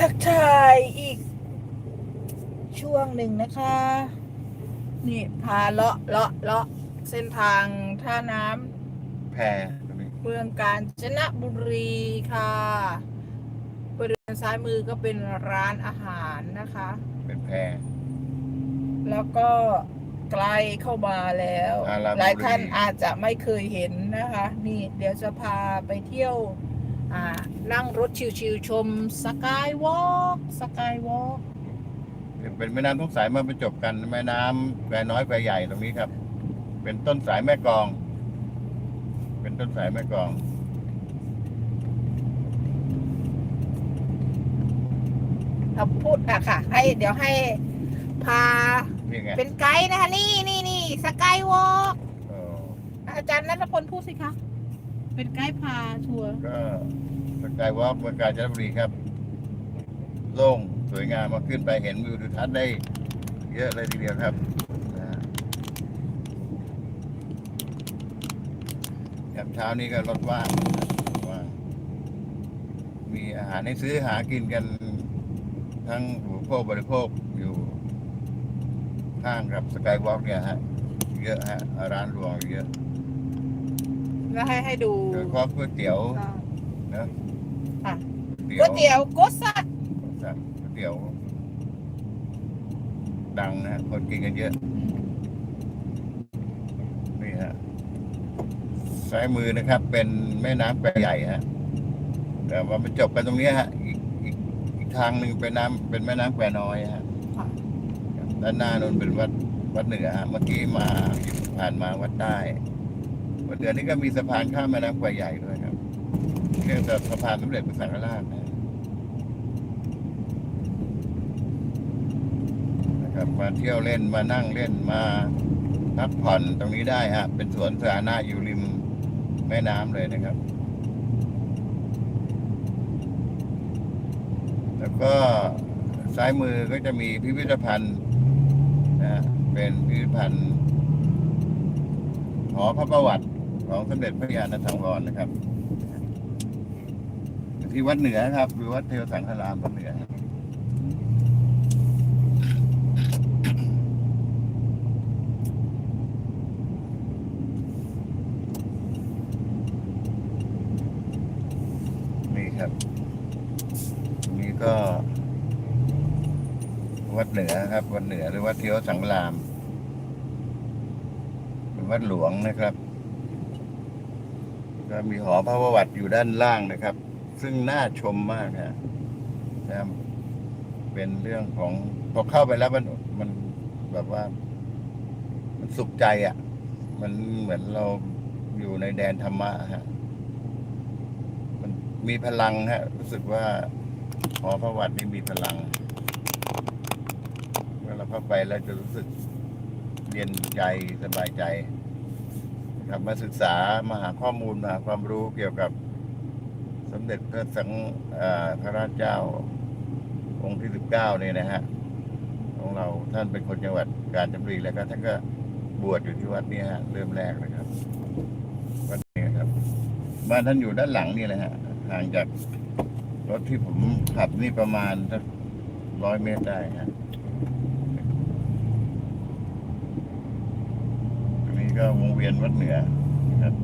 ทักทายอีก ช่วงหนึ่งนะคะ นี่พาเลาะเลาะเลาะเส้นทางท่าน้แพตรงนี้ำเมืองกาญจนบุรีค่ะบริเวณซ้ายมือก็เป็นร้านอาหารนะคะ เป็นแพแล้วก็ไกลเข้ามาแล้ว อาราบุรี หลายท่านอาจจะไม่เคยเห็นนะคะ นี่เดี๋ยวจะพาไปเที่ยวอ่า นั่งรถชิวๆชมสกายวอล์กสกายวอล์กเป็นแม่น้ำทุกสายมาบรรจบกันแม่น้ำแควน้อยแควใหญ่ตรงนี้ครับ เป็นต้นสายแม่กลอง เป็นต้นสายแม่กลองเราพูดอะค่ะ ให้เดี๋ยวให้พานี่ไงเป็นไกด์นะคะ นี่นี่นี่สกายวอล์กเอออาจารย์นัทพลพูดสิคะ เป็นไกด์พาทัวร์ก็สกายวอล์กเมืองกาญจนบุรีครับ โล่งสวยงามมาขึ้นไปเห็นวิวทิวทัศน์ได้ เยอะเลยทีเดียวครับนะยามเช้านี้ก็รถว่างว่างมีอาหารให้ซื้อหากินกัน ทั้งผู้บริโภคบริโภคอยู่ข้างกับสกายวอล์กเนี่ยฮะ เยอะฮะร้านรวงเยอะ แล้วให้ให้ดูโดยเฉพาะก๋วยเตี๋ยวนะค่ะก๋วยเตี๋ยวโกซักสั่งก๋วยเตี๋ยว ดังนะฮะคนกินกันเยอะนี่ฮะซ้ายมือนะครับ เป็นแม่น้ำแควใหญ่ฮะแต่ว่ามันจบกันตรงเนี้ยฮะอีกอีกอีกทางหนึ่งเป็นน้ำเป็นแม่น้ำแควน้อยฮะ ค่ะด้านหน้านั้นเป็นวัดวัดเหนือฮะเมื่อกี้มาผ่านมาวัดใต้ วัดเหนือนี่ก็มีสะพานข้ามแม่น้ำแควใหญ่ด้วยครับเรียกว่าสะพานสมเด็จพระสังฆราชนะนะครับมาเที่ยวเล่นมานั่งเล่นมาพักผ่อนตรงนี้ได้ฮะเป็นสวนสาธารณะอยู่ริมแม่น้ำเลยนะครับ แล้วก็ซ้ายมือก็จะมีพิพิธภัณฑ์นะเป็นพิพิธภัณฑ์หอพระประวัติ ของสมเด็จพระยาณสังวรนะครับ ที่วัดเหนือครับ หรือวัดเทวสังฆรามวัดเหนือนี่ครับตรงนี้ก็ วัดเหนือครับ วัดเหนือหรือวัดเทียวสังฆรามเป็นวัดหลวงนะครับ ก็มีหอพระประวัติอยู่ด้านล่างนะครับ ซึ่งน่าชมมากฮะนะเป็นเรื่องของพอเข้าไปแล้วมันมันแบบว่า มันสุขใจอะ่ะ มันเหมือนเราอยู่ในแดนธรรมะฮะมันมีพลังฮะ รู้สึกว่าหอพระวัตินี่มีพลังเมื่อเราเข้าไปแล้วจะรู้สึกเย็นใจสบายใจ นะครับมาศึกษามาหาข้อมูลมาหาความรู้เกี่ยวกับสมเด็จพระสังเอ่อพราชเจ้า องค์ที่สิบเก้าเนี่ยนะฮะของเราท่านเป็นคนจังหวัดกาญจนบุรีแล้วก็ท่านก็บวชอยู่ที่วัดนี้ฮะเริ่มแรกนะครับวัดนี้ครับบ้านท่านอยู่ด้านหลังนี่แหละฮะห่างจากรถที่ผมขับนี่ประมาณสักร้อยเมตรได้ฮะตรง นี้ก็วงเวียนวัดเหนือนะครับ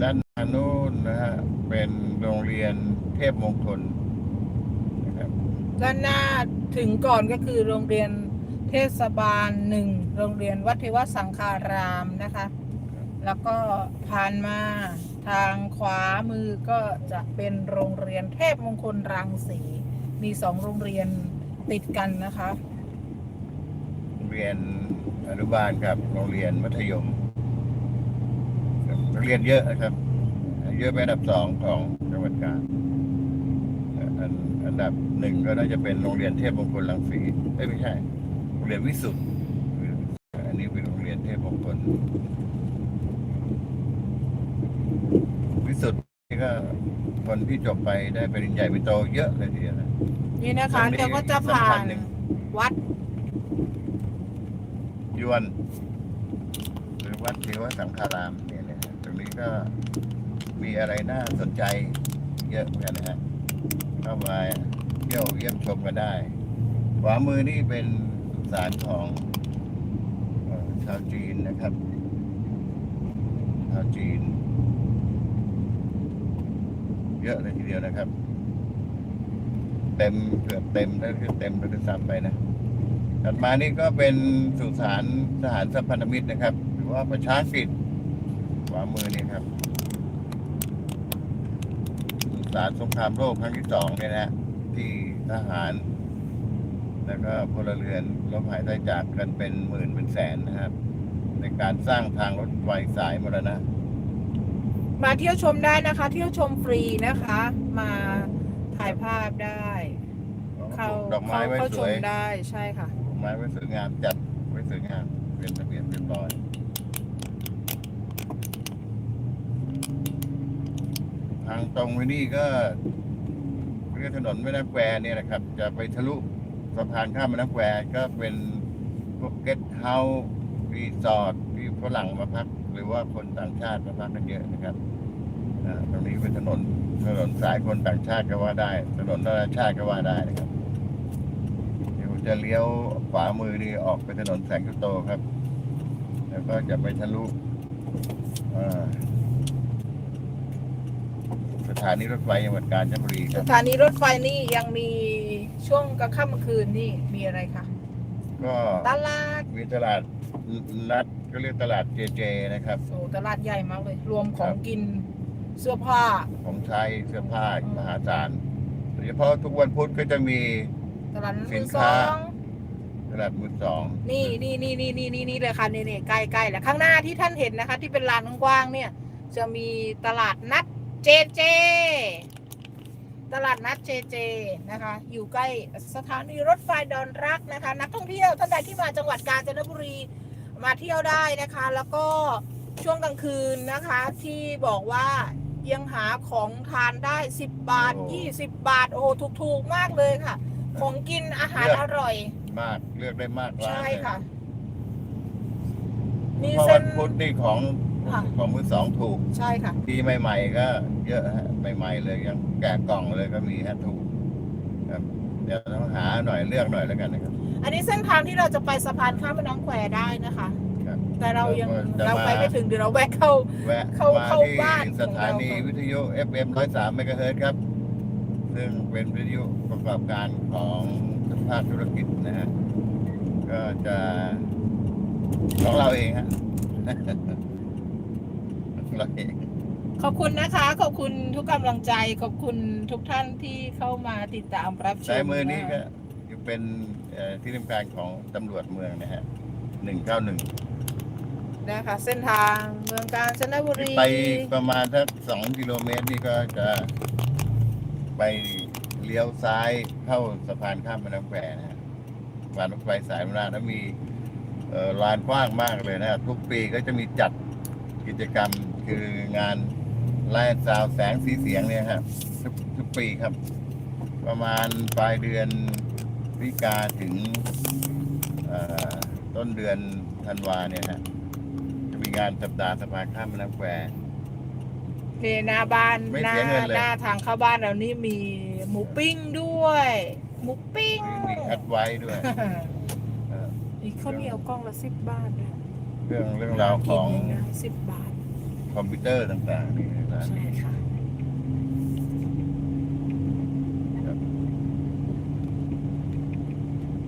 ด้านนานู้นนะฮะเป็นโรงเรียนเทพมงคลนะครับด้านหน้าถึงก่อนก็คือโรงเรียนเทศบาลหนึ่งโรงเรียนวัดเทวสังคารามนะคะ แล้วก็ผ่านมาทางขวามือก็จะเป็นโรงเรียนเทพมงคลรังสี มีสองโรงเรียนติดกันนะคะ เรียนอนุบาลกับโรงเรียนมัธยมครับนักเรียนเยอะนะครับ เยอะเป็นอันดับสองของจังหวัดกาญอันอันดับหนึ่งก็น่าจะเป็นโรงเรียนเทพมงคลรังสีเอ้ยไม่ใช่ โรงเรียนวิสุทธ์อันนี้เป็นโรงเรียนเทพมงคลวิสุทธ์นี่ก็คนที่จบไปได้ปริญญาวิโตเยอะเลยทีเดียวนะนี่นะคะอันนี้เดี๋ยวก็จะผ่าสำคันญหนึ่งวัด ยวน หรือวัดเทวสังฆารามเนี่ยนะฮะตรงนี้ก็มีอะไรน่าสนใจเยอะเหมือนกันนะฮะเข้ามาเที่ยวเยี่ยมชมกันได้ ขวามือนี่เป็นสุสานของอชาวจีนนะครับชาวจีน เยอะเลยทีเดียวนะครับ เต็มเกือบเต็มแล้วคือเต็มแล้วคือซ้ำไปนะ ถัดมานี่ก็เป็นสุสานทหารสัมพันธมิตรนะครับ หรือว่าประชาสิทธิ์ขวามือนี่ครับ สุสานสงครามโลกครั้งที่สองเนี่ยนะที่ทหาร แล้วก็พลเรือนล้มหายตายจากกันเป็นหมื่นเป็นแสนนะครับ ในการสร้างทางรถไฟสายมรณะมาเที่ยวชมได้นะคะ เที่ยวชมฟรีนะคะ มาถ่ายภาพได้ เข้าดอกไม้เข้าไว้เข้าสชวยมได้ใช่ค่ะดอก ไม้ไว้สวยงามจัดไว้สวยงามเป็นระเบียบเรียบร้อยทางตรงไปนี่ก็เรียกถนนแม่น้ำแควเนี่ยนะครับ จะไปทะลุสะพานข้ามแม่น้ำแควก็เป็นพวกเกสต์เฮาส์รีสอร์ทที่ฝรั่งมาพัก หรือว่าคนต่างชาติมาพักกันเยอะนะครับตรงนี้เป็นถนนถนนสายคนต่างชาติก็ว่าได้ ถนนนานาชาติก็ว่าได้นะครับ จะเลี้ยวขวามือนี่ออกไปถนนแสงกุโตครับ แล้วก็จะไปทะลุเอ่อสถานีรถไฟจังหวัดกาญจนบุรีคสรับถานีรถไฟนี่ยังมีช่วงกลางค่ำกลางคืนนี่มีอะไรคะก็ตลาดมีตลาดนัดก็เรียกตลาดเจเจนะครับ โอ้ตลาดใหญ่มากเลย รวมขอคงรับกินเสื้อผ้า ของใช้เสื้อผ้ามหาศาลโดยเฉพาะทุกวันพุธก็จะมี ตลาดสิมือนสค้าองตลาดมือสองนี่นี่นี่นี่นี่นี่นี่เลยค่ะนี่นี่ใกล้ใกล้แล้วข้างหน้าที่ท่านเห็นนะคะ ที่เป็นลานกว้างๆเนี่ย จะมีตลาดนัดเจเจ ตลาดนัดเจเจนะคะ อยู่ใกล้สถานีรถไฟดอนรักนะคะ นักท่องเที่ยวท่านใดที่มาจังหวัดกาญจนบุรีมาเที่ยวได้นะคะ แล้วก็ช่วงกลางคืนนะคะ ที่บอกว่ายังหาของทานได้ 10 บาท 20 บาท โอ้ถูกๆ มากเลยค่ะ ของกินอาหารอร่อย มากเลือกได้มากร้านใช่เลยค่ะ มีเพราะเส้วัน นพุธนี่ของค่ะ ของมือสองถูกใช่ค่ะ ปีใหม่ ๆ ก็เยอะฮะใหม่ๆเลยยังแกะกล่องเลยก็มีฮะถูกครับเดี๋ยวต้องหาหน่อยเลือกหน่อยแล้วกันนะครับ อันนี้เส้นทางที่เราจะไปสะพานข้ามแม่น้ำแควได้นะคะ ครับ แต่เรายังจะเรามาไปไม่ถึงเดี๋ยวเราแวะเข้า แวะเข้ามาเข้าที่บ้านสถานีของเราวิทยุ FM 103เมกะเฮิรตซ์ครับ ซึ่งเป็นวิทยุประกอบการของภาคธุรกิจนะฮะก็จะของเราเองฮะเราเองขอบคุณนะคะ ขอบคุณทุกกำลังใจ ขอบคุณทุกท่านที่เข้ามาติดตามรับชมซ้ายมือนี้ก็ะเป็นเอ่อที่ทำการของตำรวจเมืองนะฮะหนึ่งเก้าหนึ่งนะคะเส้นทางเมืองกาญจนบุรี ไปประมาณสักสองกิโลเมตรนี่ก็จะ ไปเลี้ยวซ้ายเข้าสะพานข้ามแม่น้ำแควนะฮะสะพานรถไฟสายมราแล้วมีเอ่อลานกว้างมากเลยนะทุกปีก็จะมีจัดกิจกรรมคืองานไล่ซาวแสงสีเสียงเนี่ยครับทุกทุกปีครับ ประมาณปลายเดือนพฤศจิกาถึงเอ่อต้นเดือนธันวาเนี่ยฮะจะมีงานสัปดาห์สะพานข้ามแม่น้ำแคว นี่หน้าบ้านไม่หน้าเสียเงินเลย หน้าทางเข้าบ้านเรานี่มีหมูปิ้งด้วย หมูปิ้งมีแอดไว้ด้วยเอออีกข้าวเหนียวกล้องละสิบบาทด้วยเรื่องเรื่องราวของสิบบาทคอมพิวเตอร์ต่างๆนี่ร้านใช่นี้ค่ะ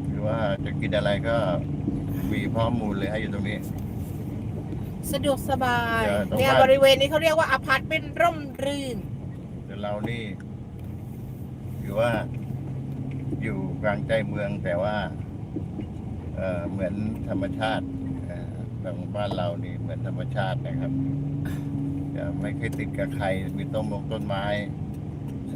หรือว่าจะกินอะไรก็มีข้อมูลเลยให้อยู่ตรงนี้ สะดวกสบาย เดี๋ยวต้องเนี่ยว่าบริเวณนี้เขาเรียกว่าอพาร์ตเป็นร่มรื่น แต่เรานี่ถือว่าอยู่กลางใจเมืองแต่ว่าเอ่อเหมือนธรรมชาติเอ่อทางบ้านเรานี่เหมือนธรรมชาตินะครับจะไม่เคยติดกับใครมีต้นมงต้นไม้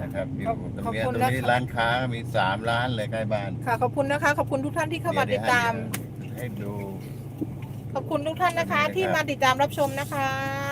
นะครับอยู่ขอบตรงขอบเนี้ยคุณตรงนี้นะคะ ร้านค้ามีสามร้านเลยใกล้บ้านค่ะขอบคุณนะคะ ขอบคุณทุกท่านที่เข้ามาติดตาม เยวให้ดู ขอบคุณทุกท่านนะคะขอบคุณนะครับที่มาติดตามรับชมนะคะ